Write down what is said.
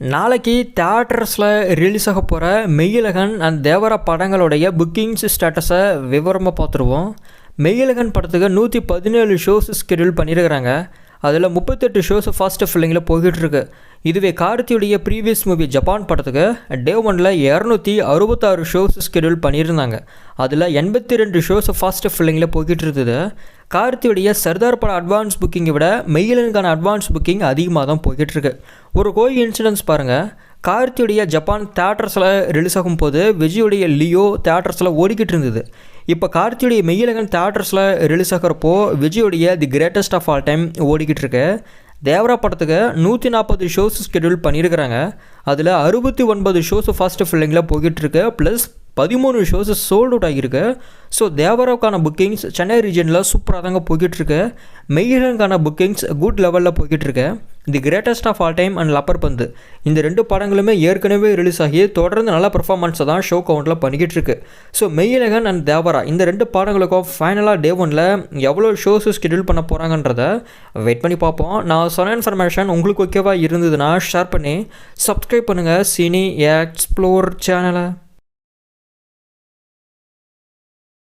நாளைக்கு தேட்டர்ஸில் ரிலீஸ் ஆக போகிற மெய்யழகன் அண்ட் தேவரா படங்களுடைய புக்கிங்ஸ் ஸ்டேட்டஸை விவரமாக பார்த்துருவோம். மெய்யழகன் படத்துக்கு நூற்றி பதினேழு ஷோஸ் ஸ்கெடியூல் பண்ணியிருக்கிறாங்க அதில் முப்பத்தெட்டு ஷோஸ் ஃபர்ஸ்ட் ஃபில்லிங்கில் போய்கிட்டுருக்கு இதுவே கார்த்தியுடைய ப்ரீவியஸ் மூவி ஜப்பான் படத்துக்கு டே ஒனில் இரநூத்தி அறுபத்தாறு ஷோஸ் ஸ்கெடியூல் பண்ணியிருந்தாங்க. அதில் எண்பத்தி ரெண்டு ஷோஸ் ஃபாஸ்ட் ஃபில்லிங்கில் போய்கிட்டு இருந்தது கார்த்தியுடைய சர்தார் பட அட்வான்ஸ் புக்கிங்கை விட மெயிலனுக்கான அட்வான்ஸ் புக்கிங் அதிகமாக தான் போய்கிட்டு இருக்கு ஒரு கோய் இன்சிடென்ட்ஸ் பாருங்கள் கார்த்தியுடைய ஜப்பான் தேட்டர்ஸில் ரிலீஸ் ஆகும் போது விஜயுடைய லியோ தேட்டர்ஸில் ஓடிக்கிட்டு இருந்தது இப்போ கார்த்தியுடைய மெயிலகன் தேட்டர்ஸில் ரிலீஸ் ஆகிறப்போ விஜயுடைய the greatest of all time ஓடிக்கிட்டு இருக்கு தேவரா படத்துக்கு நூற்றி நாற்பது ஷோஸ் ஸ்கெடியூல் பண்ணியிருக்கிறாங்க. அதில் அறுபத்தி ஒன்பது ஷோஸ் ஃபஸ்ட்டு ஃபில்லிங்கில் போய்கிட்டுருக்கு ப்ளஸ் பதிமூணு ஷோஸ் சோல்ட் அவுட் ஆகியிருக்கு. ஸோ தேவராவுக்கான புக்கிங்ஸ் சென்னை ரீஜனில் சூப்பராக தாங்க போய்கிட்டுருக்கு இருக்கு புக்கிங்ஸ் குட் லெவலில் போய்கிட்டுருக்கு the greatest of all time and Lubber Pandhu இந்த ரெண்டு படங்களுமே ஏற்கனவே ரிலீஸ் ஆகி தொடர்ந்து நல்ல பர்ஃபார்மன்ஸை தான் ஷோ கவுண்டில் பண்ணிக்கிட்டு இருக்கு ஸோ மெய்யழகன் அண்ட் தேவரா இந்த ரெண்டு படங்களுக்கும் ஃபைனலாக டே ஒனில் எவ்வளோ ஷோஸ் ஷெடியூல் பண்ண போகிறாங்கன்றத வெயிட் பண்ணி பார்ப்போம். நான் சொன்ன இன்ஃபர்மேஷன் உங்களுக்கு ஓகேவா இருந்ததுன்னா ஷேர் பண்ணி சப்ஸ்கிரைப் பண்ணுங்கள் சினி எக்ஸ்ப்ளோர் சேனலை